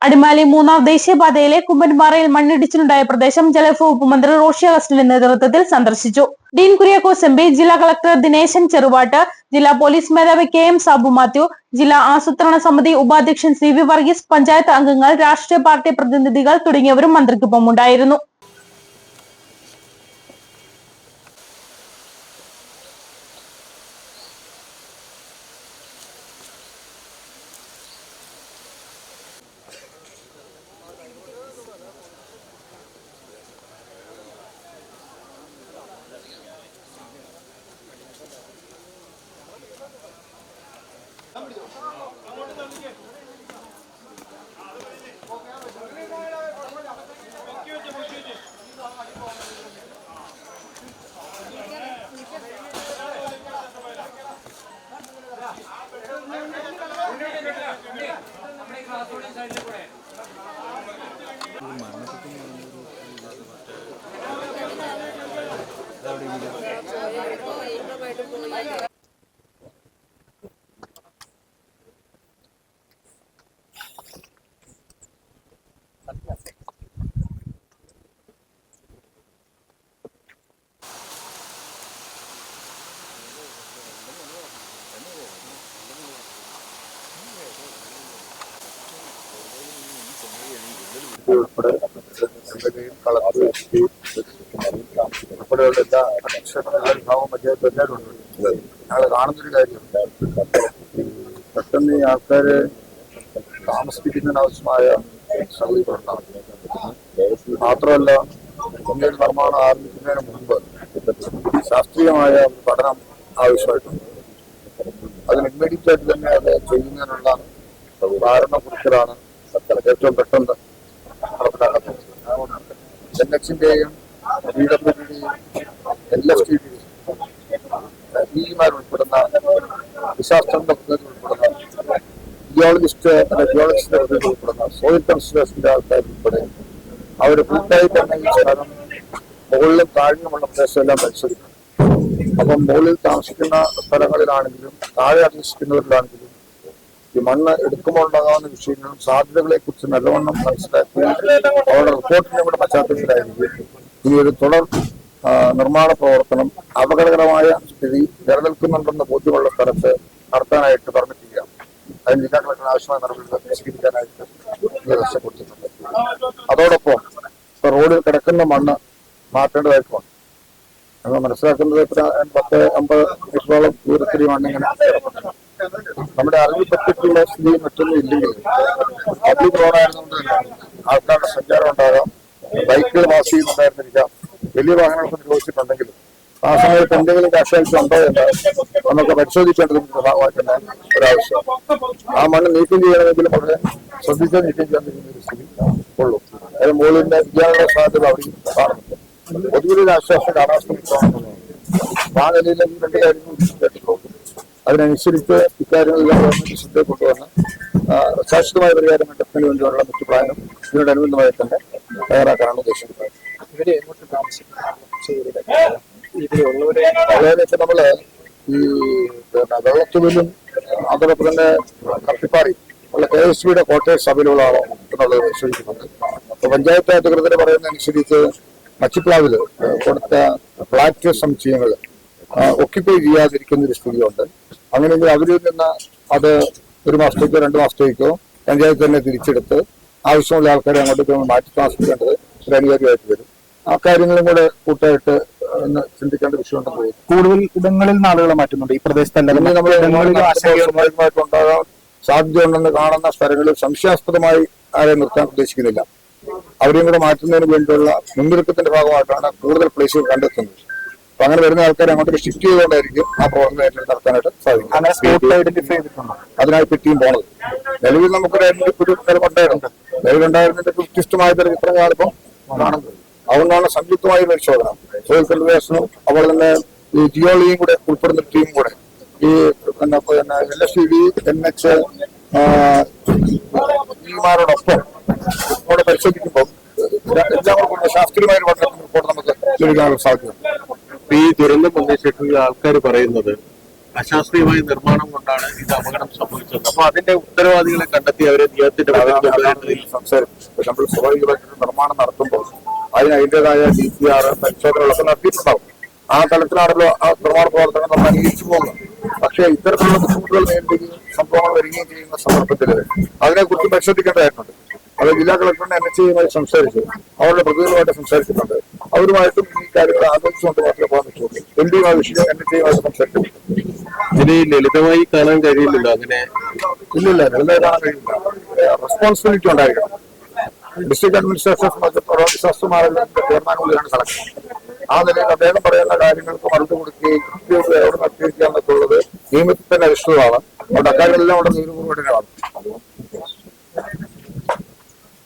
അടിമാലി മൂന്നാം ദേശീയപാതയിലെ കുമ്പൻപാറയിൽ മണ്ണിടിച്ചിലുണ്ടായ പ്രദേശം ജലവകുപ്പ് മന്ത്രി റോഷി അഗസ്റ്റിന്റെ നേതൃത്വത്തിൽ സന്ദർശിച്ചു. ഡീൻ കുര്യാക്കോസ് എം ജില്ലാ കളക്ടർ ദിനേശൻ ചെറുവാട്ട് ജില്ലാ പോലീസ് മേധാവി കെ എം സാബു മാത്യു ജില്ലാ ആസൂത്രണ സമിതി ഉപാധ്യക്ഷൻ സി വി വർഗീസ് പഞ്ചായത്ത് അംഗങ്ങൾ രാഷ്ട്രീയ പാർട്ടി പ്രതിനിധികൾ തുടങ്ങിയവരും മന്ത്രിക്കൊപ്പം ഉണ്ടായിരുന്നു Gracias. ഉൾപ്പെടെ കളക്ടറും എസ്പിയും ഉൾപ്പെടെയുള്ള എല്ലാ അക്ഷരങ്ങളും വിഭാഗവും പഞ്ചായത്ത് എല്ലാവരും ഉണ്ട് ഞങ്ങൾ കാണുന്നൊരു കാര്യം പെട്ടെന്ന് ഈ ആൾക്കാര് താമസിപ്പിക്കുന്നതിനാവശ്യമായ ശ്രമിക്കുന്നുണ്ടാവും മാത്രമല്ല ഇന്ത്യൻ നിർമ്മാണം ആരംഭിക്കുന്നതിന് മുമ്പ് ശാസ്ത്രീയമായ പഠനം ആവശ്യമായിട്ടുണ്ട്. അതിന് ഇമ്മീഡിയറ്റ് ആയിട്ട് തന്നെ അത് ചെയ്യുന്നതിനുള്ള ഏറ്റവും പെട്ടെന്ന് ആൾക്കാർ ഉൾപ്പെടെ അവർ കൂട്ടായി തന്നെ ഈ സ്ഥലം മുകളിലും താഴ്ന്നുമുള്ള പ്രദേശമെല്ലാം പരിശോധിക്കണം. അപ്പം മുകളിൽ താമസിക്കുന്ന സ്ഥലങ്ങളിലാണെങ്കിലും താഴെ അന്വേഷിക്കുന്നവരിലാണെങ്കിലും ഈ മണ്ണ് എടുക്കുമ്പോൾ ഉണ്ടാകാവുന്ന വിഷയങ്ങളും സാധ്യതകളെ കുറിച്ച് നല്ലവണ്ണം മനസ്സിലാക്കി അവരുടെ റിപ്പോർട്ടിന്റെ കൂടെ പശ്ചാത്തലത്തിലായിരിക്കും. ഇനി ഒരു തുടർ നിർമ്മാണ പ്രവർത്തനം അപകടകരമായ സ്ഥിതി നിലനിൽക്കുന്നുണ്ടെന്ന് ബോധ്യമുള്ള സ്ഥലത്ത് നടത്താനായിട്ട് ചെയ്യാം. അതിന് ജില്ലാ കളക്ടർ ആവശ്യമായ നടപടികൾ കൊടുത്തിട്ടുണ്ട്. അതോടൊപ്പം ഇപ്പൊ റോഡിൽ കിടക്കുന്ന മണ്ണ് മാറ്റേണ്ടതായിട്ടുണ്ട്. നമ്മൾ മനസ്സിലാക്കുന്നത് എത്ര പത്ത് അമ്പത് മീറ്ററോളം ദൂരത്തിൽ മണ്ണിങ്ങനെ നമ്മുടെ അറിവിൽ പറ്റിയിട്ടുള്ള സ്ഥിതി മറ്റൊന്നും ഇല്ലെങ്കിൽ പബ്ലിക് റോഡായതുകൊണ്ട് തന്നെ ആൾക്കാരുടെ സഞ്ചാരം ഉണ്ടാകാം. ബൈക്കുകൾ പാസ് ചെയ്യുന്നുണ്ടായിരുന്നിരിക്കാം. വലിയ വാഹനങ്ങളൊക്കെ നിരോധിച്ചിട്ടുണ്ടെങ്കിലും ആ സമയത്ത് എന്തെങ്കിലും കാഷ്വാലിറ്റി ഉണ്ടോ എന്ന് നമുക്ക് പരിശോധിക്കേണ്ടതിന്റെ ഭാഗമായിട്ടുള്ള ഒരാവശ്യം. ആ മണ്ണ് നീക്കം ചെയ്യണമെങ്കിൽ വളരെ ശ്രദ്ധിച്ച് നീക്കം ചെയ്യാൻ ഒരു സ്ഥിതി ഉള്ളൂ. അതിന് മുകളിന്റെ വിദ്യാഭ്യാസ സാധ്യത അവിടെ കാണുന്നുണ്ട്. പൊതുവിലൊരു ആശ്വാസം കാണാൻ ശ്രമിക്കുകയാണെന്നുള്ളതാണ് ആ നിലയിൽ രണ്ട് കാര്യങ്ങൾ അതിനനുസരിച്ച് ഇക്കാര്യങ്ങളിൽ ഗവൺമെന്റ് ശ്രദ്ധ കൊണ്ടുവന്ന് ശാശ്വതമായ പരിഹാരം കണ്ടെത്തുന്നതിന് വേണ്ടിയുള്ള മറ്റു പ്ലാനും ഇതിനോടനുബന്ധമായി തന്നെ തയ്യാറാക്കാനാണ് ഉദ്ദേശിക്കുന്നത്. ഇവർ എങ്ങോട്ട് താമസിക്കുന്നത് നമ്മൾ ഈ പിന്നെ വെള്ളത്തുവിലും അതോടൊപ്പം തന്നെ കട്ടിപ്പാറി ഉള്ള കെ എസ് ബിയുടെ ക്വാർട്ടേഴ്സ് അവൈലബിൾ ആണോ എന്നുള്ളത് പരിശോധിക്കുന്നുണ്ട്. അപ്പൊ പഞ്ചായത്ത് അധികൃതർ പറയുന്ന അനുസരിച്ച് മച്ചിപ്ലാവിൽ കൊടുത്ത ഫ്ലാറ്റ് സമുച്ചയങ്ങൾ ഒക്യുപ്പൈ ചെയ്യാതിരിക്കുന്ന ഒരു സ്ഥിതിയുണ്ട് അങ്ങനെയെങ്കിൽ അവരിൽ നിന്ന് അത് ഒരു മാസത്തേക്കോ രണ്ട് മാസത്തേക്കോ പഞ്ചായത്ത് തന്നെ തിരിച്ചെടുത്ത് ആവശ്യമുള്ള ആൾക്കാരെ അങ്ങോട്ടേക്ക് മാറ്റി താമസിക്കേണ്ടത് ഒരു അനിവാര്യമായിട്ട് വരും. ആ കാര്യങ്ങളും കൂടെ കൂട്ടായിട്ട് ചിന്തിക്കേണ്ട വിഷയമുണ്ടെന്ന് തോന്നുന്നു. കൂടുതൽ ഇടങ്ങളിൽ നിന്ന് ആളുകളെ മാറ്റുന്നുണ്ട്. ഈ ആശങ്കയുണ്ട്. സ്വാഭാവികമായിട്ടുണ്ടാകാൻ സാധ്യതയുണ്ടെന്ന് കാണുന്ന സ്ഥലങ്ങളിൽ സംശയാസ്പദമായി ആരെ നിർത്താൻ ഉദ്ദേശിക്കുന്നില്ല. അവരെയും കൂടെ മാറ്റുന്നതിന് വേണ്ടിയുള്ള മുൻനിർക്കത്തിന്റെ ഭാഗമായിട്ടാണ് കൂടുതൽ പ്ലേസുകൾ കണ്ടെത്തുന്നത്. അപ്പൊ അങ്ങനെ വരുന്ന ആൾക്കാർ അങ്ങോട്ട് ഷിഫ്റ്റ് ചെയ്തുകൊണ്ടായിരിക്കും ആ പ്രോഗ്രാം നടത്താനായിട്ട് സാധിക്കും. അങ്ങനെ സ്പോട്ട് ഐഡന്റിഫൈ ചെയ്തിട്ടുണ്ടോ. അതിനായി പറ്റിയും പോണത്. നിലവിൽ നമുക്കൊരു ഒരു നിലമുണ്ടായിട്ടുണ്ട്. നിലവിലുണ്ടായിരുന്നതിന്റെ വ്യത്യസ്തമായ തരം ചിത്രങ്ങളാണ് ഇപ്പം കാണുന്നത്. അതുകൊണ്ടാണ് സംയുക്തമായ പരിശോധന. സോയിൽ കൺവേഷനും അതുപോലെ തന്നെ ഈ ജിയോളിയും കൂടെ ഉൾപ്പെടുന്ന ടീം കൂടെ. ഈ L S V N H ഇമാരോടൊപ്പം കൂടെ പരിശോധിക്കുമ്പോൾ എല്ലാം കൂടെ ശാസ്ത്രീയമായ ഒരു പഠനത്തിന് റിപ്പോർട്ട് നമുക്ക് ലഭിക്കാനുള്ള സാധ്യതയുണ്ട്. ഈ ദുരന്തം ശേഷം ആൾക്കാർ പറയുന്നത് അശാസ്ത്രീയമായ നിർമ്മാണം കൊണ്ടാണ് ഇത് അപകടം സംഭവിച്ചത്. അപ്പൊ അതിന്റെ ഉത്തരവാദികളെ കണ്ടെത്തി അവരെ നിയമത്തിന്റെ സംസാരിച്ചത് നമ്മൾ സ്വാഭാവികമായിട്ട് നിർമ്മാണം നടത്തുമ്പോൾ അതിന് അതിന്റെതായ ഡി പി ആർ പരിശോധനകളൊക്കെ നടത്തിയിട്ടുണ്ടാവും. ആ തലത്തിലാണല്ലോ ആ നിർമ്മാണ പ്രവർത്തനം നമ്മൾ അംഗീകരിച്ചു പോകുന്നത്. പക്ഷേ ഇത്തരത്തിലുള്ള ബുദ്ധിമുട്ടുകൾ നേരിടുകയും സംഭവങ്ങൾ വരികയും ചെയ്യുന്ന സന്ദർഭത്തിൽ അതിനെക്കുറിച്ച് പരിശോധിക്കേണ്ടതായിട്ടുണ്ട്. അത് ജില്ലാ കളക്ടറിന്റെ എൻ എച്ച് ഐയുമായി സംസാരിച്ചു. അവരുടെ പ്രതികളുമായിട്ട് സംസാരിച്ചിട്ടുണ്ട്. അവരുമായിട്ടും ഈ കാര്യങ്ങൾ ആലോചിച്ചുകൊണ്ട് മാത്രമേ പോകാൻ പറ്റുള്ളൂ. എം പിയും ആ വിഷയം എൻ ഇതിന് ലളിതമായി കാണാൻ കഴിയില്ലല്ലോ അങ്ങനെ ഇല്ലില്ല ലളിതമായി കാണാൻ കഴിയില്ല റെസ്പോൺസിബിലിറ്റി ഉണ്ടായിരിക്കണം. ഡിസ്ട്രിക്ട് അഡ്മിനിസ്ട്രേഷൻ ഡിസാസ്റ്റർമാരുടെ തീർമാനങ്ങളിലാണ് കളക്ടർ ആ നിലയിൽ അദ്ദേഹം പറയുന്ന കാര്യങ്ങൾക്ക് മറുപടി കൊടുക്കുകയും കൃത്യമായി അവിടെ നടത്തിയിരിക്കുക എന്നൊക്കെ ഉള്ളത് നിയമത്തിൽ തന്നെ അധിഷ്ഠിതമാണ്. അതുകൊണ്ട് അക്കാര്യങ്ങളെല്ലാം അവിടെ നീരുപൂർവം